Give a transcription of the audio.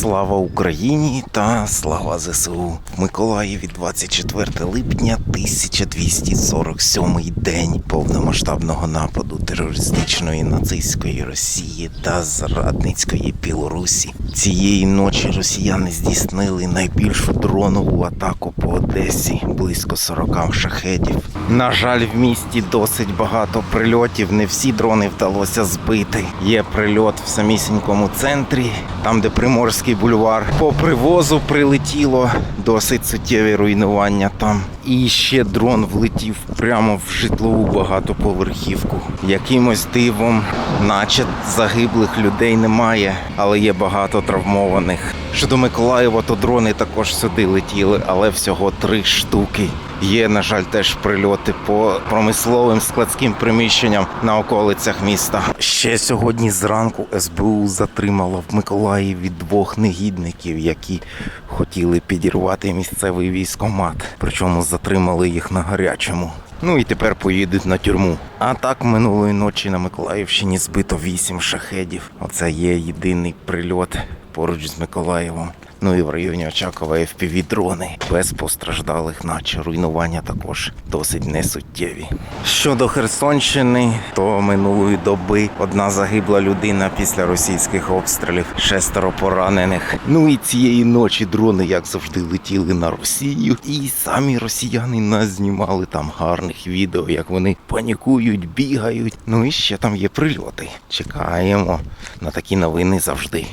Слава Україні та слава ЗСУ. В Миколаєві 24 липня 1247 день повномасштабного нападу терористичної нацистської Росії та зрадницької Білорусі. Цієї ночі росіяни здійснили найбільшу дронову атаку по Одесі близько 40 шахедів. На жаль, в місті досить багато прильотів. Не всі дрони вдалося збити. Є прильот в самісінькому центрі, там, де Приморський бульвар. По привозу прилетіло досить суттєві руйнування там. І ще дрон влетів прямо в житлову багатоповерхівку. Якимось дивом, наче загиблих людей немає, але є багато травмованих. Щодо Миколаєва, то дрони також сюди летіли, але всього три штуки. Є, на жаль, теж прильоти по промисловим складським приміщенням на околицях міста. Ще сьогодні зранку СБУ затримало в Миколаєві двох негідників, які хотіли підірвати місцевий військомат. Причому затримали їх на гарячому. Ну і тепер поїдуть на тюрму. А так минулої ночі на Миколаївщині збито вісім шахедів. Оце є єдиний прильот поруч з Миколаєвом. Ну і в районі Очакова fpv дрони без постраждалих, наче руйнування також досить несуттєві. Щодо Херсонщини, то минулої доби одна загибла людина після російських обстрілів, шестеро поранених. Ну і цієї ночі дрони, як завжди, летіли на Росію, і самі росіяни нас знімали там гарних відео, як вони панікують, бігають. Ну і ще там є прильоти. Чекаємо на такі новини завжди.